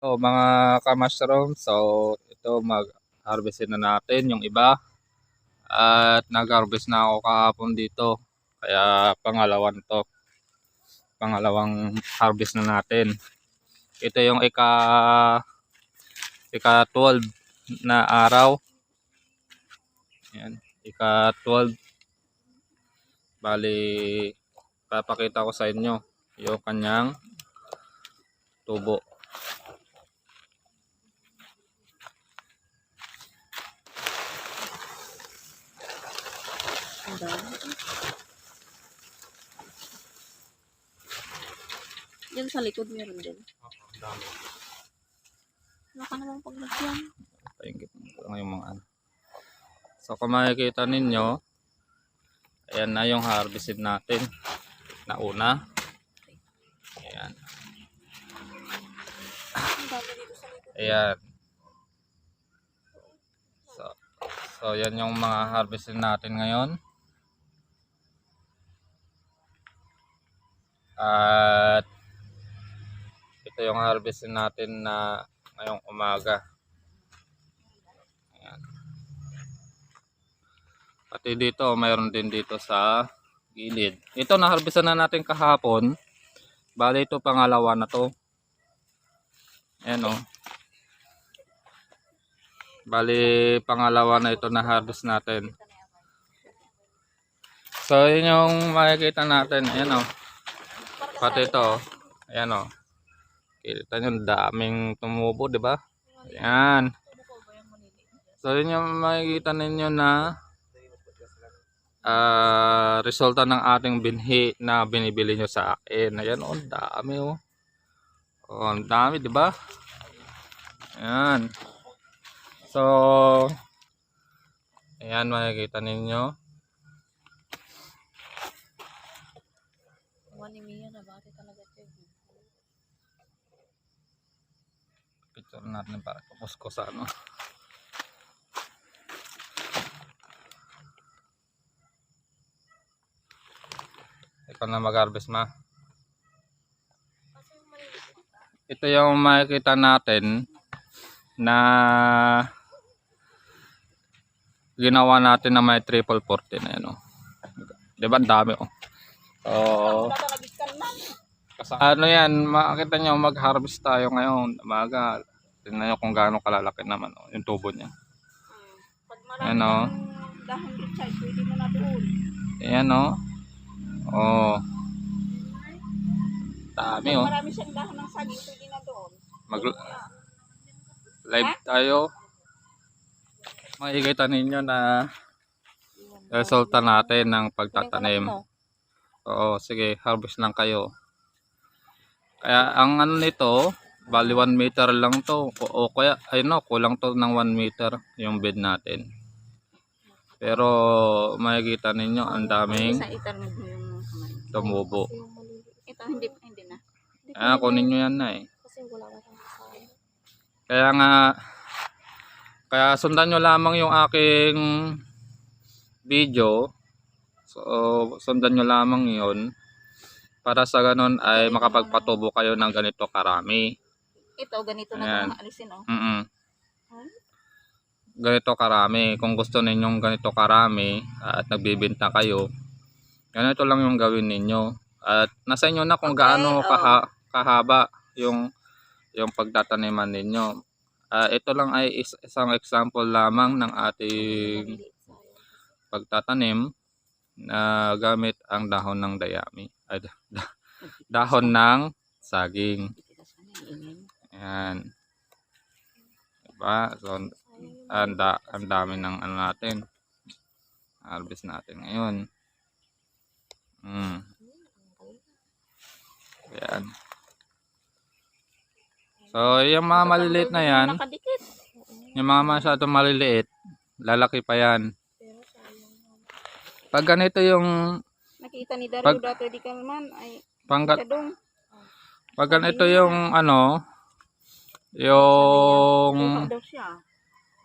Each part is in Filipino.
So, mga ka-mushroom, so ito mag-harvestin na natin yung iba. At nag-harvest na ako kahapon dito. Kaya pangalawan to. Pangalawang harvest na natin. Ito yung ika ika 12 na araw. Yan, ika 12. Bali papakita ko sa inyo yung kanyang tubo. Diyan sa likod meron din. Wala ka namang paglagyan. Paingit lang yung mga ano. So kung makikita ninyo, ayan na yung harvested natin na una. Ayan. Ayan. So, so yan yung mga harvested natin ngayon. At ito yung harvested natin na ngayong umaga. Ayan. Pati dito, mayroon din dito sa gilid. Ito na harvested na natin kahapon. Bali ito pangalawa na to. Ayan o. Bali, pangalawa na ito na harvest natin. So, yun yung makikita natin. Ayan o. Pati ito. oh. Ayan o. Kita nyo, daming tumubo, di ba? Ayan. So, yun yung makikita ninyo na ah resulta ng ating binhi na binibili nyo sa akin. Ayan o, ang dami o. Oh, ang dami, di ba? Ayan. So, ayan makikita ninyo. Ni Mia na bakit talaga ito. Picture natin para tapos ko sa ano. Ito na mag-harvest ma. Ito yung makikita natin na ginawa natin na may triple 40 na yan oh. Di ba? Ang dami oh. Kasi ano yan, makikita nyo mag-harvest tayo ngayon. Umaga. Tingnan nyo kung gaano kalalaki naman oh, yung tubo niya. Pag marami Ano? ng dahon side, pwede mo na doon. Ayan oh. Oh. Dami Pag oh. marami siyang dahon ng saging, pwede na doon. Mag live tayo. Makikita ninyo na resulta natin ng pagtatanim. Oo, sige, harvest lang kayo. Kaya ang ano nito, bali 1 meter lang to. O, o kaya, ayun no, kulang to ng 1 meter yung bed natin. Pero makikita ninyo, ang daming Sa itarmid mo yung kamay. tumubo. Ito, hindi, hindi na. Hindi Ah, kunin nyo yan na eh. Kasi wala siyang kasama. Kaya nga, kaya sundan nyo lamang yung aking video. So, sundan nyo lamang yon para sa ganun ay makapagpatubo kayo ng ganito karami. Ito, ganito na Ayan. ito alisin, oh. Mm Ay, Ganito karami. Kung gusto ninyong ganito karami at nagbibenta kayo, ganito lang yung gawin ninyo. At nasa inyo na kung Okay, gaano oh. kaha- kahaba yung yung pagtataniman ninyo. Ah, ito lang ay is- isang example lamang ng ating pagtatanim na gamit ang dahon ng dayami. Ay, da- da- dahon ng saging. Ayan. Diba? So, ang, da, ang dami ng ano natin. Harvest natin ngayon. Mm. Ayan. So, yung mga maliliit na yan, yung mga masyadong maliliit, lalaki pa yan. Pag ganito yung, Nakita ni Dario Pag- dati di ka man ay dong. pag ganito yung ano, yung.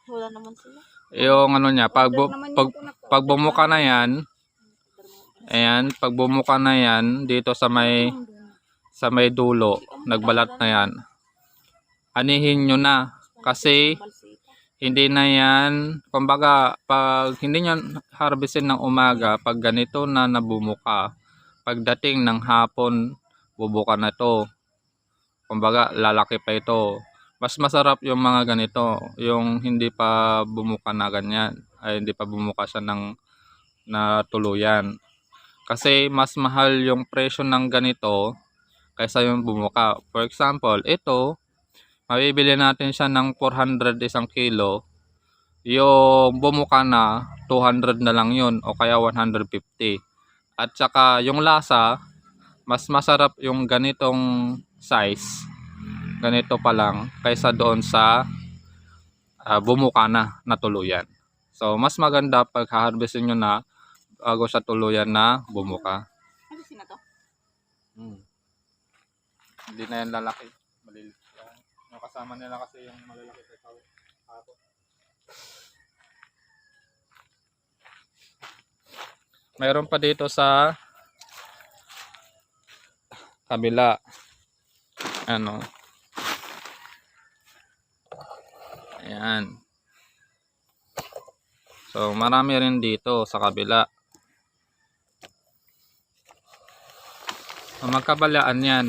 Wala naman sila. yung ano niya, pag, pag, pag bumuka na yan, ayan, pag bumuka na yan, dito sa may, sa may dulo, nagbalat na yan. anihin nyo na. Kasi. Hindi na yan, kumbaga, pag hindi nyo harvestin ng umaga, pag ganito na nabumuka, pagdating ng hapon, bubuka na to. Kumbaga, lalaki pa ito. Mas masarap yung mga ganito, yung hindi pa bumuka na ganyan, ay hindi pa bumuka siya ng na tuluyan. Kasi mas mahal yung presyo ng ganito kaysa yung bumuka. For example, ito, mabibili natin siya ng 400 isang kilo. Yung bumuka na, 200 na lang yun o kaya 150. At saka yung lasa, mas masarap yung ganitong size, ganito pa lang, kaysa doon sa ah, bumuka na, na tuluyan. So, mas maganda pag harvestin nyo na bago sa tuluyan na bumuka. Ano sina to? Hmm. Hindi na yan lalaki. Kasama nila kasi yung malalaki sa. Ako. Mayroon pa dito sa kabila. Ano? Ayan. So, marami rin dito sa kabila. So, magkabalaan yan.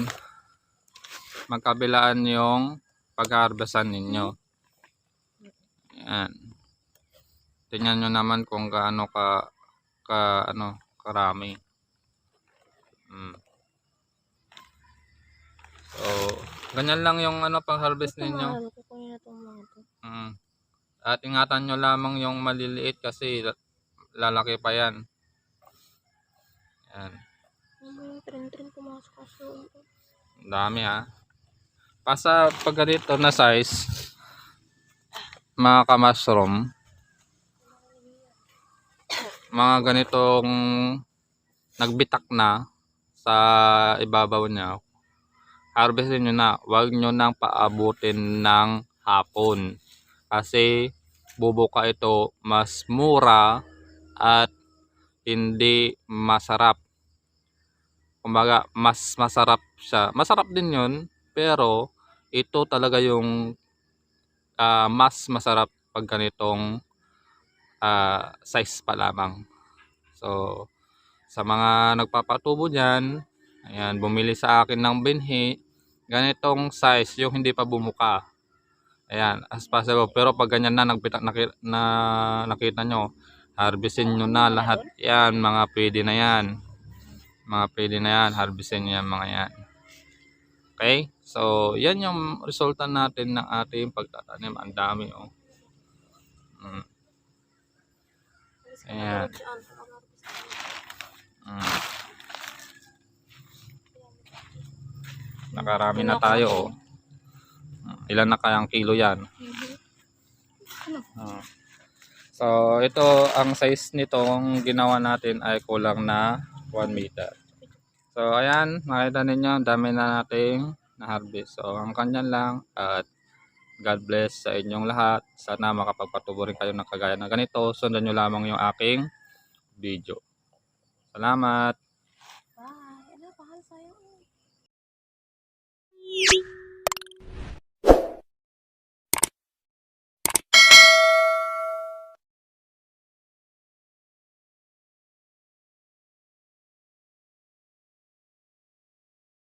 Magkabilaan yung pag-harvestan ninyo. Yan. Tingnan nyo naman kung gaano ka, ka ano, karami. Mm. So, ganyan lang yung ano pang-harvest ninyo. Mahal ko kung yun itong mga to. Mm. At ingatan nyo lamang yung maliliit kasi la- lalaki pa yan. Yan. Yung tren-tren pumasok ka sa loob? Ang dami ha. Pasa pag ganito na size, mga ka-mushroom, mga ganitong nagbitak na sa ibabaw niya, harvestin nyo na. Huwag nyo nang paabutin ng hapon. Kasi bubuka ito mas mura at hindi masarap. Kumbaga, mas masarap siya. Masarap din yun, pero ito talaga yung ah, mas masarap pag ganitong ah, size pa lamang. So, sa mga nagpapatubo dyan, ayan, bumili sa akin ng binhi, ganitong size, yung hindi pa bumuka. Ayan, as possible. Pero pag ganyan na, nagpita, naki, na, nakita nyo, harvestin nyo na lahat yan, mga pwede na yan. Mga pwede na yan, harvestin nyo yan, mga yan. Okay? So, yan yung resulta natin ng ating pagtatanim. Ang dami, oh. Mm. Ayan. Mm. Nakarami na tayo, oh. Mm, Ilan na kayang kilo yan? Ah. So, ito ang size nitong ginawa natin ay kulang na 1 meter. So, ayan, makita ninyo, ang dami na nating na harvest. So, ang kanya lang at God bless sa inyong lahat. Sana makapagpatubo rin kayo ng kagaya na ganito. Sundan nyo lamang yung aking video. Salamat! Bye! Ano, pahal sa'yo?